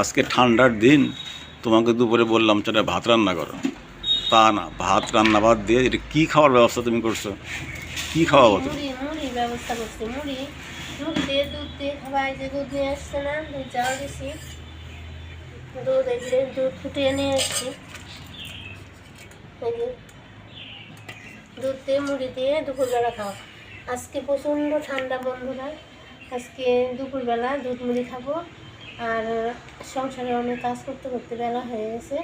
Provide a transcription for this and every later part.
আজকে ঠান্ডার দিন, তোমাকে দুপুরে বললাম সেটা ভাত রান্না করো। তা না, ভাত রান্না ভাত দিয়ে এটা কী খাওয়ার ব্যবস্থা তুমি করছ? কী খাওয়াবো তুমি? ব্যবস্থা মুড়ি। মুড়ি দিয়ে দুধ দিয়ে দুধ নিয়ে না, দুধ দুধ দুধ ফুটিয়ে নিয়ে দুধ মুড়ি দিয়ে দুপুরবেলা আজকে প্রচণ্ড ঠান্ডা বন্ধুরা আজকে দুপুরবেলা দুধ মুড়ি খাব। আর সংসারে অনেক কাজ করতে করতে বেলা হয়ে গেছে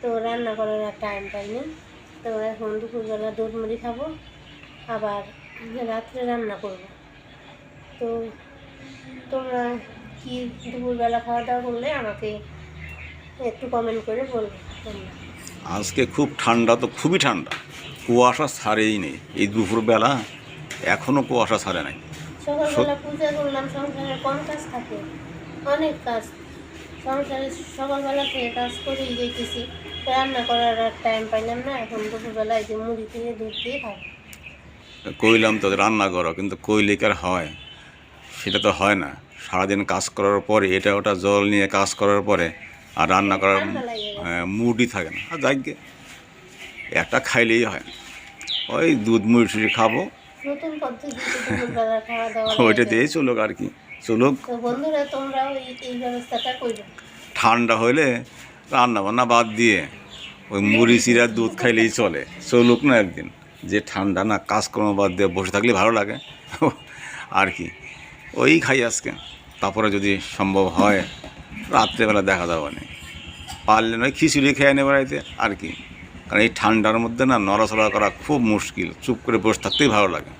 তো রান্না করার আর টাইম পাইনি। তো এখন দুপুরবেলা দুধ মুড়ি খাব আবার রাত্রে রান্না করব। তো তোমরা কি দুপুরবেলা খাওয়া দাওয়া করলে আমাকে একটু কমেন্ট করে বলবে তোমরা। আজকে খুব ঠান্ডা তো খুবই ঠান্ডা। কুয়াশা ছাড়েই নেই। এই দুপুরবেলা এখনও কুয়াশা ছাড়ে নাই। সকালবেলা পূজা করলাম সংসারে কম কাজ থাকে। অনেক কাজ। সংসারে সকালবেলা থেকে কাজ করেই যেতেছি। রান্না করার আর টাইম পাইলাম না এখন দুপুরবেলা এই যে মুড়ি দিয়ে দুধ দিয়ে খাব কইলাম তো রান্না করো কিন্তু কইলে কি আর হয়? সেটা তো হয় না। সারাদিন কাজ করার পরে এটা ওটা জল নিয়ে কাজ করার পরে আর রান্না করার। হ্যাঁ, মুডই থাকে না। আর যাকে একটা খাইলেই হয় ওই দুধ মুড়ি খাব। ওইটা দিয়েই চলুক আর কি। চলুক। তো বন্ধুরা তোমরাও এই এই ব্যবস্থাটা করবে। ঠান্ডা হলে রান্না বান্না বাদ দিয়ে ওই মুড়ি চিরা দুধ খাইলেই চলে। চলুক না একদিন। যে ঠান্ডা না কাজকর্ম বাদ দিয়ে বসে থাকলে ভালো লাগে। আর কি। ওই খাই আজকে। তারপরে যদি সম্ভব হয় রাত্রেবেলা দেখা যাবে না। পারলে নয় খিচুড়ি খেয়ে নেবে বাড়িতে আর কি। কারণ এই ঠান্ডার মধ্যে না নড়াচড়া করা খুব মুশকিল। চুপ করে বসে থাকতেই ভালো লাগে।